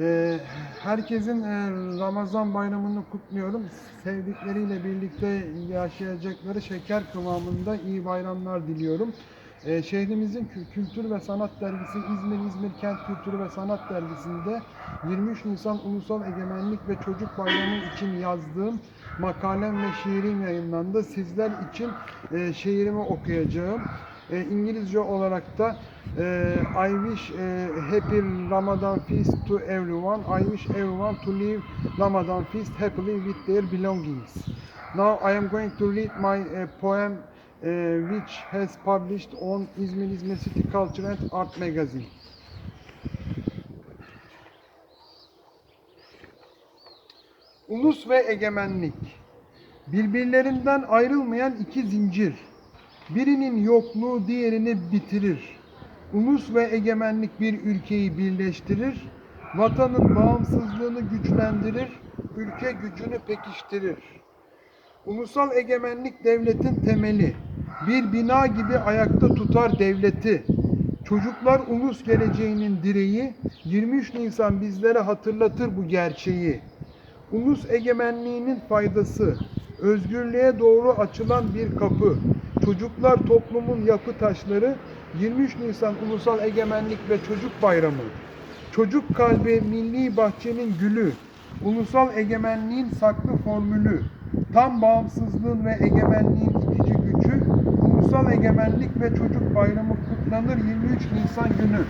Ee, herkesin e, Ramazan bayramını kutluyorum. Sevdikleriyle birlikte yaşayacakları şeker kıvamında iyi bayramlar diliyorum. Ee, şehrimizin Kü- Kültür ve Sanat Dergisi İzmir İzmir Kent Kültürü ve Sanat Dergisi'nde 23 Nisan Ulusal Egemenlik ve Çocuk Bayramı için yazdığım makalem ve şiirim yayınlandı. Sizler için e, şiirimi okuyacağım. E, İngilizce olarak da e, I wish e, happy Ramadan feast to everyone. I wish everyone to live Ramadan feast happily with their belongings. Now I am going to read my uh, poem uh, which has published on İzmir İzmir City Culture and Art Magazine. Ulus ve egemenlik. Birbirlerinden ayrılmayan iki zincir. Birinin yokluğu diğerini bitirir. Ulus ve egemenlik bir ülkeyi birleştirir. Vatanın bağımsızlığını güçlendirir. Ülke gücünü pekiştirir. Ulusal egemenlik devletin temeli. Bir bina gibi ayakta tutar devleti. Çocuklar ulus geleceğinin direği. 23 Nisan bizlere hatırlatır bu gerçeği. Ulus egemenliğinin faydası. Özgürlüğe doğru açılan bir kapı. Çocuklar toplumun yapı taşları. 23 Nisan Ulusal Egemenlik ve Çocuk Bayramı. Çocuk kalbi milli bahçenin gülü. Ulusal egemenliğin saklı formülü. Tam bağımsızlığın ve egemenliğin itici gücü. Ulusal Egemenlik ve Çocuk Bayramı kutlanır 23 Nisan günü.